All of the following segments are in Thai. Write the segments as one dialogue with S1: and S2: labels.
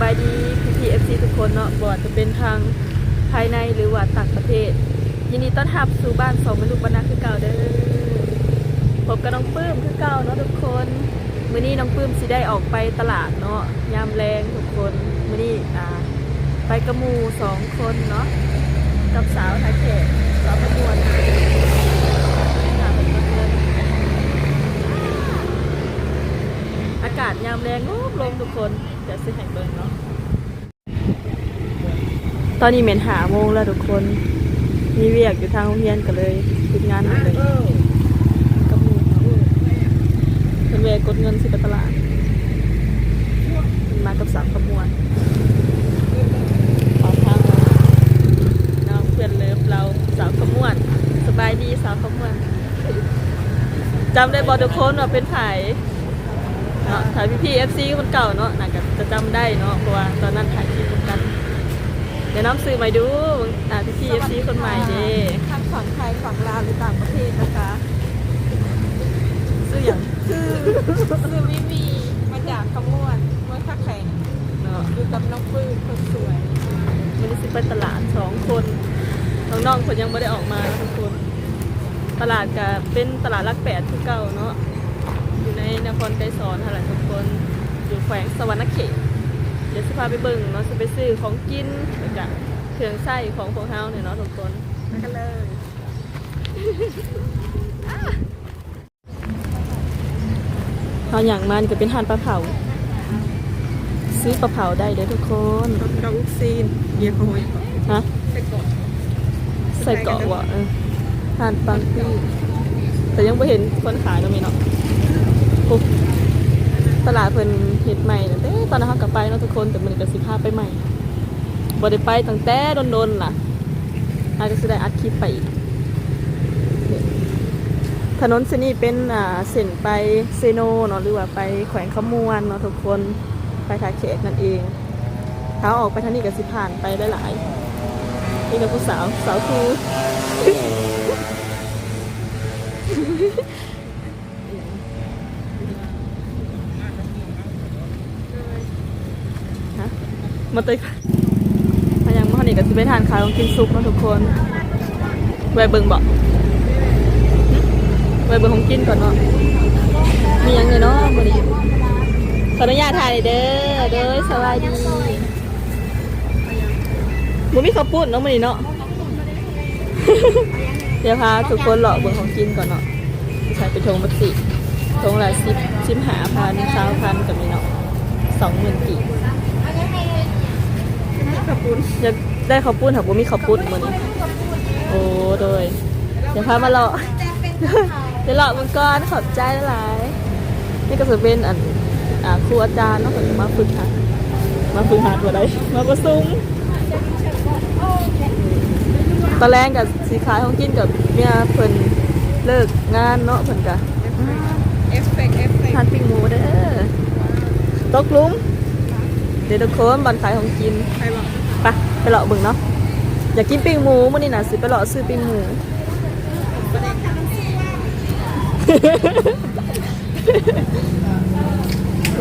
S1: บายดีพี่พีเอฟซีทุกคนเนาะบอดจะเป็นทางภายในหรือว่าต่างประเทศ ยินดีต้อนรับสู่บ้านสองมนุษย์บรรณาคือเก่าเด้อพบกับน้องปื้มคือเก่าเนาะทุกคนมื้อนี้น้องปื้มสิได้ออกไปตลาดเนาะยามแรงทุกคนมื้อนี้อ่าไปกระมูสองคนเนาะกับสาวไทยเขตสาวประมวลสาวประมวลอากาศยามแรงลมลมทุกคนเดี๋ยวสิแห่งเบิ่งเนาะตอนนี้เหม็นหาโมงแล้วทุกคน มีเวียกอยู่ทางโรงเรียนก็เลยติดงานหมดเลยกับหมูเป็นเวกดเงินสิไปตลาดมากับสาวขมวนออทางมาน้องเพื่อนเลิฟเราสาวขมวน สบายดีสาวขมวนจำได้บอทุกคนว่าเป็นไผ่ เนาะถ่ายพี่พีเอฟซีคนเก่าเนาะน่าจะจะจำได้เนาะเพราะว่าตอนนั้นถ่ายคลิปกันเดี๋ยวน้องซื้อใหม่ดูอ่าพี่พีเอฟซีคนใหม่เด้
S2: ทั้งฝั่งไทยฝั่งลาวหรือต่างประเทศนะคะ
S1: ซื้ออย่าง
S2: คือคือวิวีมาจากขมวนเมื่อทักแข่ง
S1: เนาะ
S2: อยู่กับน้องปื้มคนสวย
S1: มันสิไปตลาดสองคนน้องๆคนยังไม่ได้ออกมาทุกคน ตลาดก็เป็นตลาดรักแปดที่เก่าเนาะอยู่ ในนครไกรสอนค่ะทุกคนอยู่แขวงสวรรณเขตเดี๋ยวจะพาไปเบิ่งเนาะจะไปซื้อของกินแล้วก็เครื่องใส้ของพวกเฮาเนี่ยเนาะทุกคน
S2: ไปกันเลย
S1: เฮาอย่างมันก็เป็นห่านปลาเผา ซื้อปลาเผาได้เด้อทุกคน
S2: รถกระอุกซีนเยี่ยมโอย
S1: ฮะ
S2: ใส่กล่อง
S1: ใส่เกาะว่ะเออห่านปังปี้แต่ยังไม่เห็นคนขายเนาะมีเนาะ ปุ๊บตลาดเพิ่นเฮ็ดใหม่นะเต้ตอนนั้นเขากลับไปเนาะทุกคนแต่มันก็สิพาไปใหม่บ่ได้ไปตั้งแต่โดนๆล่ะอาจจะสิได้อัดคลิปไปอีกถนนเส้นนี้เป็นอ่าเส้นไปเซโนเนาะหรือว่าไปแขวงขมวนเนาะทุกคนไปทาเขตนั่นเองถ้าออกไปทางนี้ก็สิผ่านไปได้หลายๆนี่นะผู้สาวสาวครู ฮะ มาเตยมายังมาหนีกับสิไปทานข้าวกินซุปเนาะทุกคนไวเบิงบอกไวเบิงของกินก่อนเนาะมียังไงเนาะมื้อนี้ขออนุญาตถ่ายเด้อเด้อสวัสดีบ่มีข้าวปุ้นเนาะมื้อนี้เนาะเดี๋ยวพาทุกคนเลาะเบิงของกินก่อนเนาะใช้เป็นทงบัตสิทงละสิบสิบหาพันสาวพันกับนี่เนาะสองหมื่นกี่
S2: ขอบคุณ
S1: อยากได้ข้าวปุ้นค่ะบ่มีข้าวปุ้นมื้อนี้โอ้โดยเดี๋ยวพามาเลาะเดี๋ยวเลาะมันก่อนขอบใจหลายนี่ก็จะเป็นอันอ่าครูอาจารย์เนาะเพิ่นมาฝึกหัดมาฝึกหัดบ่ได้มาประชุมตอนแรกกับสีขายของกินกับเมียเพิ่นเลิกงานเนาะเพิ่นก็
S2: เอฟเฟกต์เอฟเฟก
S1: ทาน
S2: ต์
S1: ปิ้งหมูเด้อตกหลุมเดี๋ยวทุกคนบันขายของกิน
S2: ใครบอก
S1: ไปไป เลาะบิ่งเนาะอยากกินปิ้งหมูมื้อนี้น่ะสิไปเลาะซื้อปิ้งหมู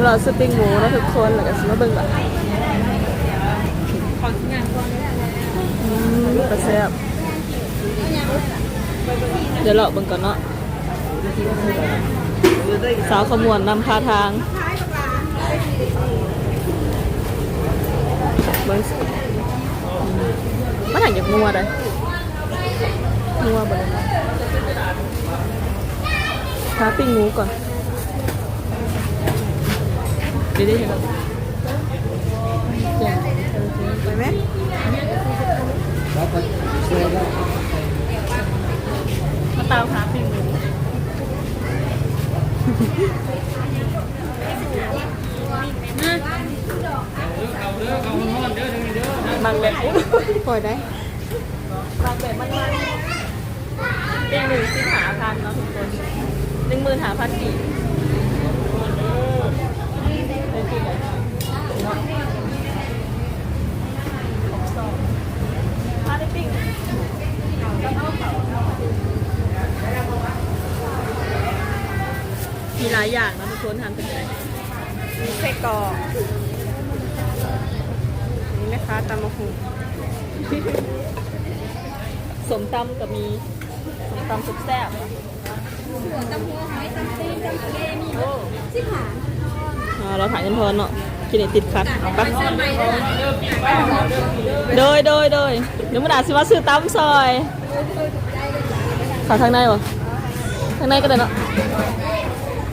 S1: เลาซื้อปิ้งหมูนะทุกคนแล้วก็สิมาเบิ่งล่ะ
S2: ของงานก่อน
S1: อืมกระแซ่บเดี๋ยวเลาเบิ่งก่อนเนาะสาวขมวนนำพาทางเบิ้ง มันหันจากงัวได้งัวบ่ได้นะหาปิ้งหมูก่อนเดี๋ยวได้เห็นแล้วแจ่ม
S2: ไปไหม
S1: มาตามหาปิ้งหมู บางแบบอุ๊ย
S2: ปล่อยได้
S1: บางแบบมันมันปิ้งหนึ่งสิบหาพันเนาะทุกคนหนึ่งหมื่นหาพันกี่มีหลายอย่างนะทุกคนทานเป็นไง
S2: มีไส้กรอก ค้าตำมะฮุง
S1: สมตำกับมีสมตำสุดแซ่บ
S2: ตำหัวหอยตำตีนตำทะเลมี
S1: โอ้
S2: สิขา
S1: อ่าเราถ่ายกันพอเนาะกินไอติดคัดเอาปะโดยโดยโดยเดี๋ยวมันอาจสิมาซื้อตำซอยขาทางในวะทางในก็ได้เนาะ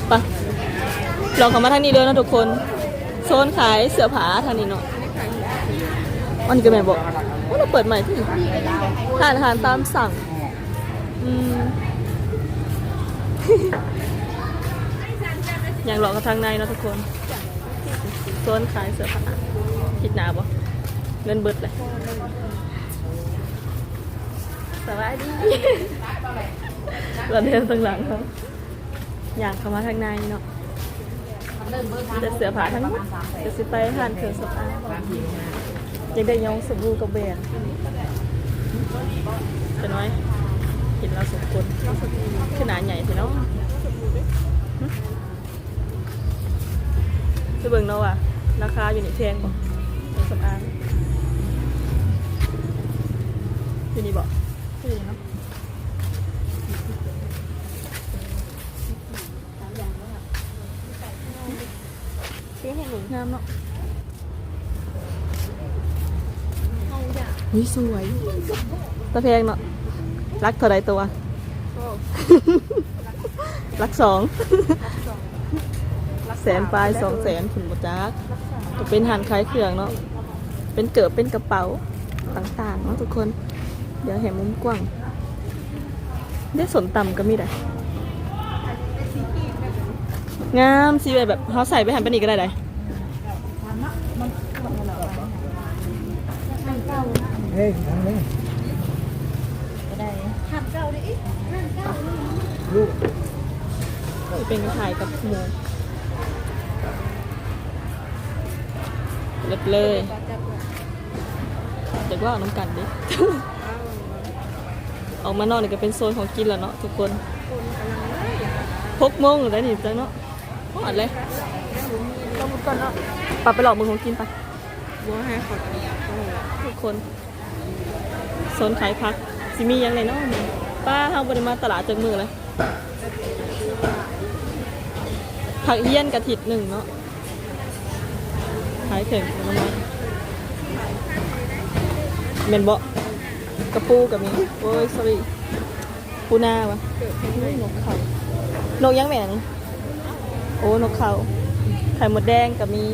S1: ไปะลองเข้ามาทางนี้เลยนะทุกคน โซนขายเสื้อผ้าทางนี้เนาะ อันนี้ก็แม่บอกว่าเราเปิดใหม่ที่ทานอาหารตามสั่ง อืมอย่างหลอกกับทางในเนาะทุกคนโซนขายเสื้อผ้าคิดหนาบ่เงินเบิดเลยสวัสดีเราเดินตรงหลังเขาอยากเข้ามาทางในเนาะแต่เสื้อผ้าทั้งหมดจะสิไปทานเครื่องสำอาง ยากได้ยองสบู่กับแบรนด์จะน้อยเห็นเราสองคนขนาดใหญ่พี่น้องไปเบิ่งเนาะว่ะราคาอยู่นี่แพงบ่เครื่องสำอางอยู่นี่บ่อยู่นี่เนาะซื้อให้หนูงามเนาะ อุ้ยสวยตะแพงเนาะรักเท่าไรตัว รักสองแสนปลายสองแสนขุนบจักก็เป็นหันคล้ายเครื่องเนาะเป็นเกิบเป็นกระเป๋าต่างๆเนาะทุกคน เดี๋ยวเห็นมุมกว้าง ได้สนต่ำก็มีได้งามสิแบบเขาใส่ไปหันไปนี่ก็ได้ได้
S3: เฮ้ยทางนี้
S2: หันเก่าดิหันเก่า
S3: ลูก
S1: จะเป็นถ่ายกับหมูเลิศเลยเดี๋ยวว่าเอาน้ำกันดิ ออกมานอกนี่ก็เป็นโซนของกินแล้วเนาะทุกคนพกโมงแล้วนี่จ้ะเนาะพอดเลยต้องมุดก่อนเนาะปรับไปหลอกมือของกินไป
S2: บัวให้ขอด
S1: ทุกคน โซนขายพักสิมียังไงเนาะป้าเฮาบ่ได้มาตลาดจักมือเลยผักเฮียนกะทิดหนึ่งเนาะขายเข่งผลไม้เมนบ่กระปูกับมีโอ้ย sorry ปูนาวะนกเขานกยังแหม่นโอ้นกเขาไข่หมดแดงกับมี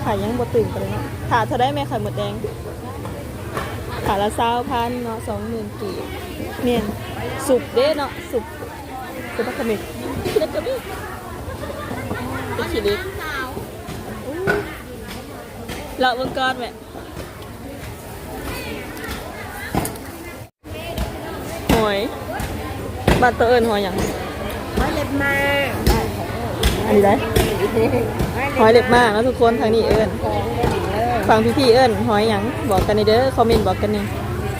S1: ไขายยังบ่ตื่นกันเลยเนาะถาเธอได้ไหมไข่หมดแดง ขาละเศร้าพันเนาะสองหมื่นกีบเนี่ยสุกเด้เนาะสุกสุกพักกะมิขี้เล็กกะมิเป็นขี้เล็กอู้ละเบิ่งก่อนแม่หอยบ้านตัวเอิญหอยหยัง
S2: หอยเล็บมา
S1: อันนี้ได้หอยเล็บมากนะทุกคนทางนี้เอิญ ฟังพี่ๆเอิ้นหอยหยังบอกกันในเด้อคอมเมนต์บอกกันนี่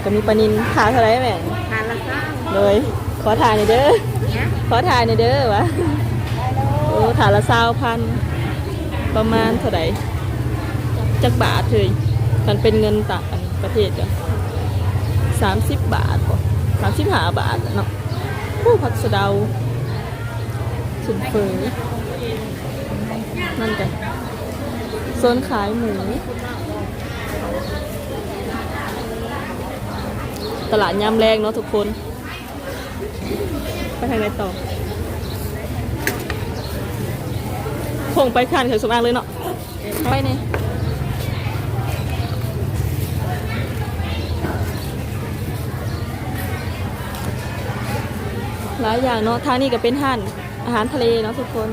S1: ก็มีปลานินถ่ายเท่าไหรแม่
S2: ทานละซ่า
S1: เลยขอถ่ายในอยเด้อ
S2: เนี่ย
S1: ขอถ่ายในอยเด้อวะโอ้ถ่ายละสาวพันประมาณเท่าไหร่จักบาทเลยมันเป็นเงินต่างประเทศจ้ะสามสิบบาทป่ะสามสิบห้าบาทเนาะผู้ผักสะเดาสุนเฟยนั่นกันโซนขายหมู ตลาดยามแรงเนาะทุกคน ไปทางไหนต่อคงไปคันเขียวสมอางเลยเนาะไปเนี่ยหลายอย่างเนาะทางนี้ก็เป็นห่านอาหารทะเลเนาะทุกคน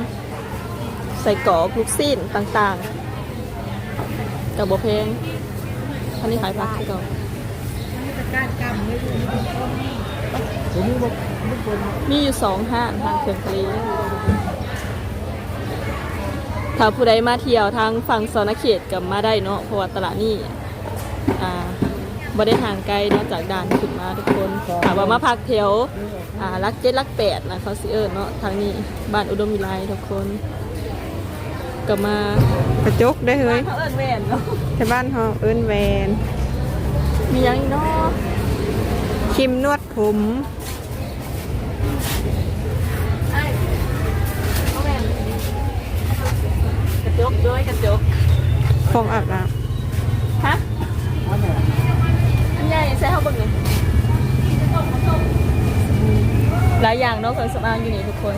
S1: ใส่กรอกลูกซีนต่างๆกับบเพลงท่านนี้ขายผักคือเก่า
S2: การกำไม่ถูก
S3: ผมนี่บอกไม่ควร
S1: มีอยู่สองห้างทางเขื่อนทะเลถ้าผู้ใดมาเที่ยวทางฝั่งสอนเขตกับมาได้เนาะเพราะว่าตลาดนี้อ่าบ่ได้ห่างไกลเนาะจากด่านขึ้นมาทุกคนถามว่ามาพักแถวอ่าลักเจ็ดลักแปดนะเขาสิเอิญเนาะทางนี้บ้านอุดมวิไลทุกคน
S2: ก็มาก
S1: ระจกได้เฮ้ย
S2: เขาเอิ้นแหวนเนาะ
S1: ที่บ้านเฮาเอิ้นแวน
S2: มีหยังอีกเนาะ
S1: ครีมนวดผม
S2: เอาแหวนกระจกด้วยกระจก
S1: ฟองอาบน้
S2: ฮะ
S3: อันเนี้ย
S2: อันใหญ่ใส่เฮาเบิ่งนี่หลายอย่างเนาะเครื่องสำอางอยู่นี่ทุกคน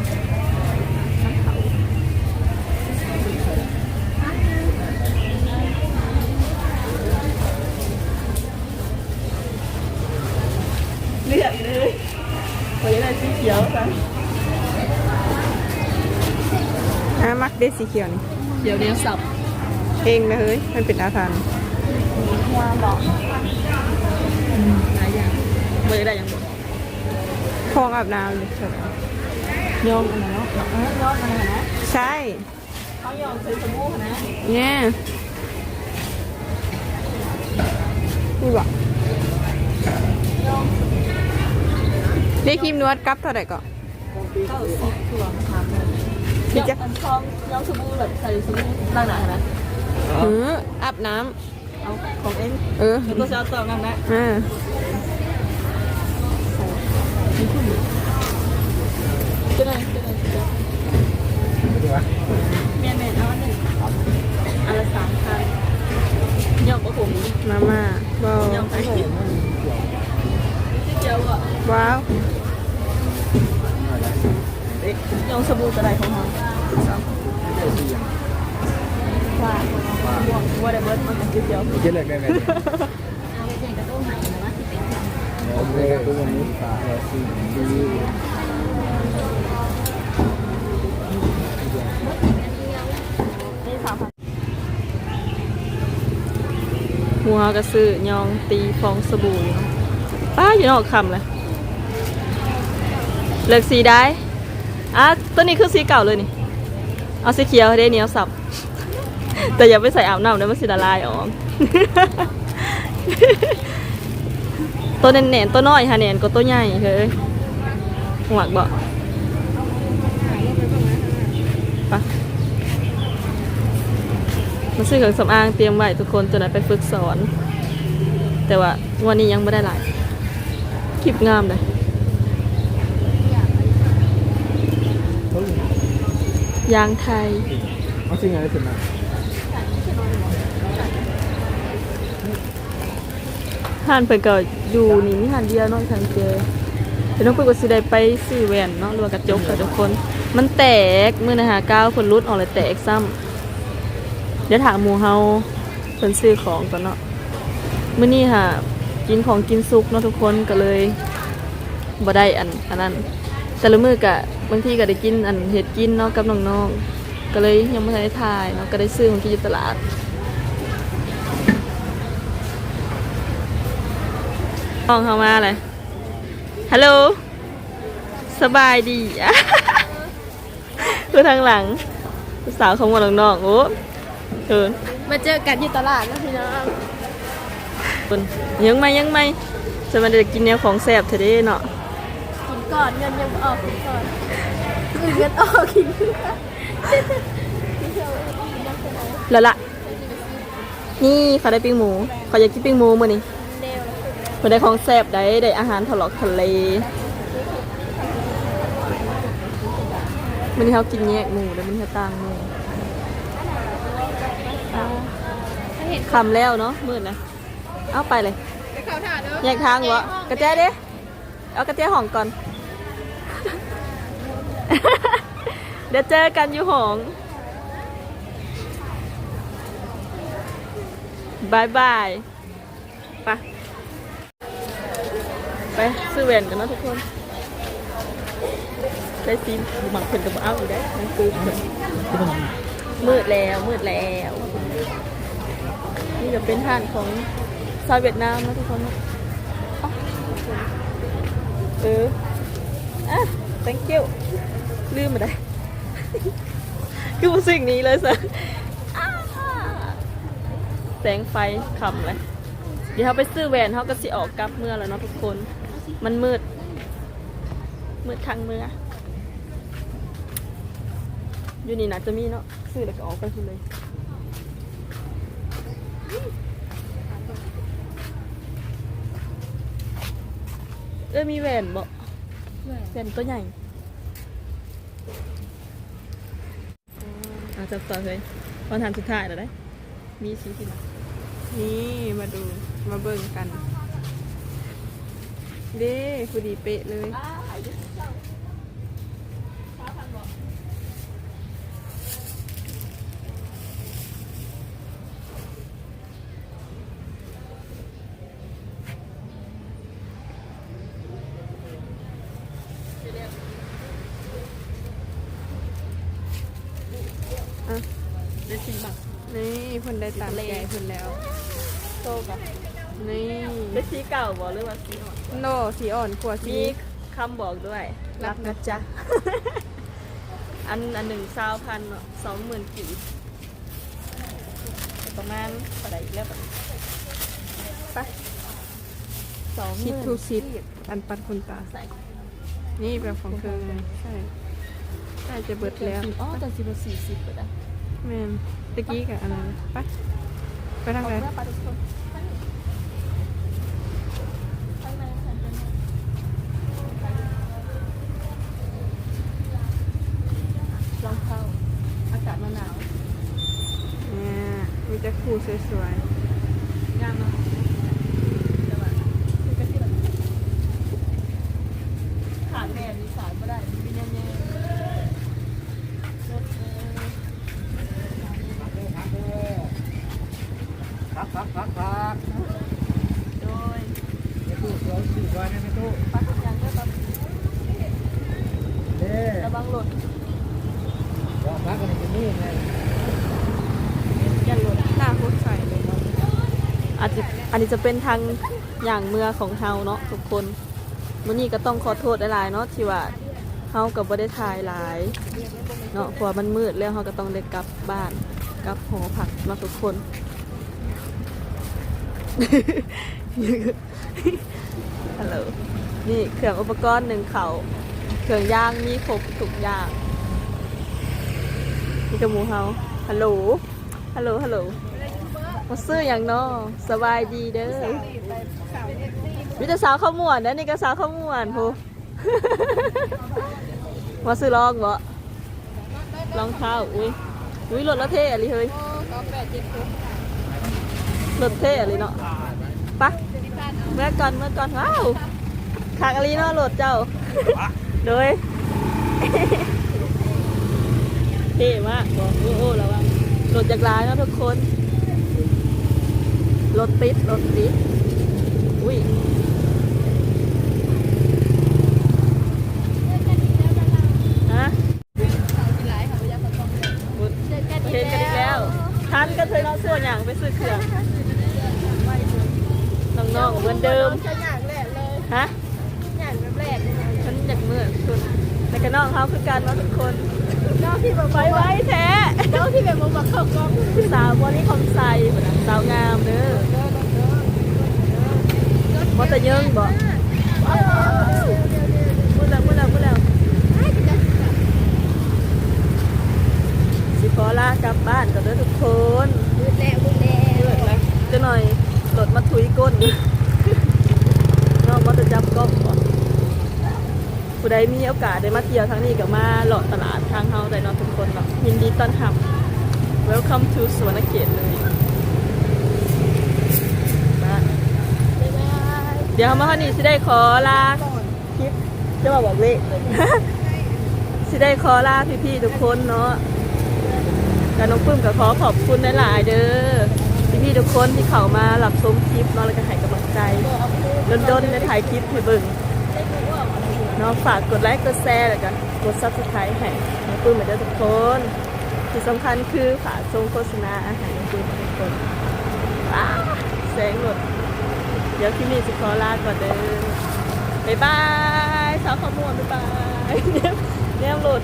S2: อะ
S1: มักเด้สีเขียวนี่
S2: เขียวเดียวสับ
S1: เองนะเฮ้ยมันเป็นอาถรรพ์
S2: หัวบอกหลายอย่างเบอร์ได้ยังบอก
S1: ฟองอาบน้ำเลยครับ
S2: ยอมอันนั้นเนาะเออยอมอันนั้นนะ
S1: ใช่
S2: เขายอมใส่สบู่นะ
S1: เนี่ยนี่บ่ได้ครีมนวดกับเท่าไหร่ก็
S2: เข้าสิตัวมา ทำเดี๋ยวอันชองย้อมสบู่แบบใส่สบู่ล่างหนานะ
S1: หืออาบน้
S2: เอาของเอ็นำ
S1: เออ
S2: แล้วก็จะเอาต่อกันนะ
S1: อ่า
S2: จะได้จะได้จะได้
S3: ดีวะ
S2: เมียนเมียนเอาอันหนึ่งอันละสามพันยอมกับผม
S1: มาม่าว้าวย
S2: อมไป
S3: ไม่เห็นมันเกี่ยว
S2: เจียวอะ
S1: ว้าว
S2: ยอมสบู่จะได้ของเขา
S3: ไม่ได้ดีอย่าง
S2: ว่าว่าว่าได้เบิร์ดมันเป็นเจียว
S3: เจ๊เลยได้ไหมเอาไปกับตัวนี้ตาแอร์ซีดี
S2: นี่สามพัน
S1: หัวกระสือยองตีฟองสบู่ป้าอยู่นอกคำเลยเลือกสีได้ ตัวนี้คือสีเก่าเลยนี่ เอาสีเขียวได้เนี้ยสับ แต่อย่าไปใส่อาบน้ำนะมันสีละลายออกตัวเน่นๆตัวน้อยค่ะเน่นก็ตัวใหญ่เฮ้ยหวักบ่ไปมาซื้อเครื่องสำอางเตรียมไว้ทุกคนจะได้ไปฝึกสอน แต่ว่าวันนี้ยังไม่ได้หลายคลิปงามเลย ยางไทย
S3: เอาสิ่งอะไรขึ้นมา
S1: ห่านเพิ่นก็อยู่นี่มีห่านเดียวเนาะทางเจอแต่น้องเพิ่นก็สิได้ไปซื้อแหวนเนาะหรือว่ากระจกกับทุกคน มันแตกมื้อนะหาก้าวเพิ่นรุดออกเลยแตกซ้ำเดี๋ยวถามหมู่เฮาเพิ่นซื้อของก่อนเนาะมื้อนี้ค่ะกินของกินสุกเนาะทุกคนก็เลยบ่ได้อันอันนั้นแต่ละมื้อก็ บางทีก็ได้กินอันเฮ็ดกินเนาะกับน้องๆก็เลยยังบ่ทันได้ถ่ายเนาะก็ได้ซื้อของที่อยู่ตลาดน้องเข้ามาเลยฮัลโหลสบายดีอะเพื่อทางหลังสาวของหมดน้องๆโอ้เออ
S4: มาเจอกันที่ตลาดนะพี่น้อง
S1: คนยังไม่ยังไม่จะมาได้กินแนวของแซ่บเถอะเด้เนาะ
S4: กินก่อนเงินยังไม่ออกกินก่อนคือเงินออกกิน
S1: แล้วล่ะ นี่เขาได้ปิ้งหมูเขาอยากกินปิ้งหมูมื้อนี้
S4: เดว
S1: เพิ่นได้ของแซ่บได้ได้อาหารทะเลาะทะเลมื้อนี้เขากินแยกหมูแล้วมื้อนี้เขาต่างหมูอ่า
S4: เห็น
S1: คำแล้วเนาะมืดนะเอาไปเลย
S4: ไปเข้าถ่านเด้อ
S1: แยกทางวะกระแจเด้เอากระแจห้องก่อน เดี๋ยวเจอกันอยู่ห้องบายบายไปไปซื้อแหวนกันนะทุกคน ได้ซีนหมักเพิ่นกับเอาอยู่ได้มันปูมืดแล้ว มืดแล้ว นี่จะเป็นท่านของชาวเวียดนามนะทุกคน เออ อะ thank you ลืมมาได้ คือสิ่งนี้เลยสิแสงไฟขำเลย เดี๋ยวเขาไปซื้อแหวนเขาก็สิออกกลับเมื่อแล้วเนาะทุกคน มันมืด มืดทางเมื่อ อยู่นี่นะจะมีเนาะซื้อแล้วก็ออกไปเลยเออมีแหวนบ่แหวนตัวใหญ่อาจับต่อเลยวันทันสุดท้ายแล้วได้ มีสีที่ไหน
S2: นี่มาดูมาเบิ่งกัน เด้คือดีเป๊ะเลย
S1: ได้สีบัก
S2: นี่เพิ่น ได้ตามแกเพิ่นแล้ว
S1: โตกับ
S2: นี่
S1: ได้สีเก่าบ่หรือว่าสีอ่อน
S2: โนสีอ่อนกว่าสี
S1: มีคำบอกด้วย
S2: รักนะจ๊ะ
S1: อันอันหนึ่งซาวพันสองหมื่นกีบประมาณเท่าไหร่อีกแล้วแบบไปสองห
S2: คิด
S1: มื่น
S2: ทูซิดอันปันคนตา
S1: ใส่
S2: นี่แบบของเธอไงใช่ใช่จะเบิดแล้ว
S1: อ๋อแต่สิบสี่สิบเปิดอะ
S2: แมนตะกี้กับอะไรไปไปทางไหน
S1: ลองเข้าอากาศมันหนาว
S2: เนี่ยมีแต่คูสวย
S1: งามเนาะแต่ว่าคือก็ที่แบบขาดแม่มีสายไม่ได้มีแย่ๆรถเออ
S3: พักพักพักพัก
S1: โดย
S3: ในตู้สองสี่วันในตู้
S1: ปักยางด้วยปัก
S3: เด้
S1: ระวังหล่น
S3: ว่าพักกันในนี่ไง
S1: ยันหล่น
S2: ๆหน้าโคตรใสเลยเนาะ
S1: อาจจะอั นี้จะเป็นทางอย่างเมือของเฮาเนาะทุกคนวันนี้ก็ต้องขอโทษหลายๆเนาะที่ว่าเฮากับบ่ได้ถ่ายหลายเนาะเพราะว่ามันมืดแล้วเฮาก็ต้องได้กลับบ้านกลับหอพักเนาทุกคนฮัลโหลนี่เครื่องอุปกรณ์หนึ่งเขาเครื่องย่างมีครบทุกอย่างนี่กระหมูเฮาฮัลโหลฮัลโหลฮัลโหล มาซื้ออย่างเนาะสบายดีเด้อวิจสาวข้าวม่วนนะนี่ก็สาวข้าวม่วนโหมาซื้อลองบ่รองเท้าอุ้ยอุ้ยรถละเท่อะไรเฮ้ย
S2: ก็แปดเจ็ดคู่
S1: รถเท่อะไรเนาะปะเมื่อก่อนเมื่อก่อนว้าวขากอะไรเนาะรถเจ้าโดยเท่มากบอกโอ้โอ้ระวังรถจากลายเนาะทุกคน รถติดรถติดอุ้ยฮะบุญเห็นกันอีกแล้วทันก็เคยเนาะส่วนอย่างไปซื้อเครื่องน้องๆเหมือนเดิม
S2: จะอย่างแรกเลย
S1: ฮะ
S2: อย่างแบบแรกเลย
S1: ฉันอยากเมื่อสุดแต่ก็น้องเขาคือกันเนาะทุกคน
S2: น้องที่แบบ
S1: ไว้ไว้แท้
S2: น้องที่ แบบมาเข้ากล้อง
S1: สาวบอนี่คอมไซสาวงามเด้อมอตะเยิงบอพูดแล้วพูดแล้วพูดแล้วสิขอลากลับบ้านก่อนเด้อทุกคน
S2: มืดแล้วมืดแล้ว
S1: จะหน่อยรถมาถุยก้นน้องมอตะจับก้มบ่ผู้ใดมีโอกาสได้มาเที่ยวทางนี้กับมาหลอดตลาดทางเฮาได้นาะทุกคนเนาะยินดีต้อนรับ Welcome to สวนเขตเลยมาเดี๋ยวมาข้างนี้สิได้ขอลาคลิปจะมาบอกเลขสิได้ขอลาพี่ๆทุกคนเนาะกับน้องปึ้มก็ขอขอบคุณหลายๆเด้อพี่ๆทุกคนที่เข้ามาหลับชมคลิปเนาะแล้วก็ให้กำลังใจดนๆในถ่ายคลิปให้เบิ่งเนาะฝากกดไลค์กดแชร์แล้วกันกด Subscribe ให้น้องปึ้มเหมือนเดิมทุกคน ที่สำคัญคือฝาทรงโฆษณาอาหารคือทุกคนว้าแสงหมดเดี๋ยวที่นี่จะขอลาก่อนเด้อบ๊ายบายสาวขมวนบ๊ายบายเนี่ยเนี่ยโหลด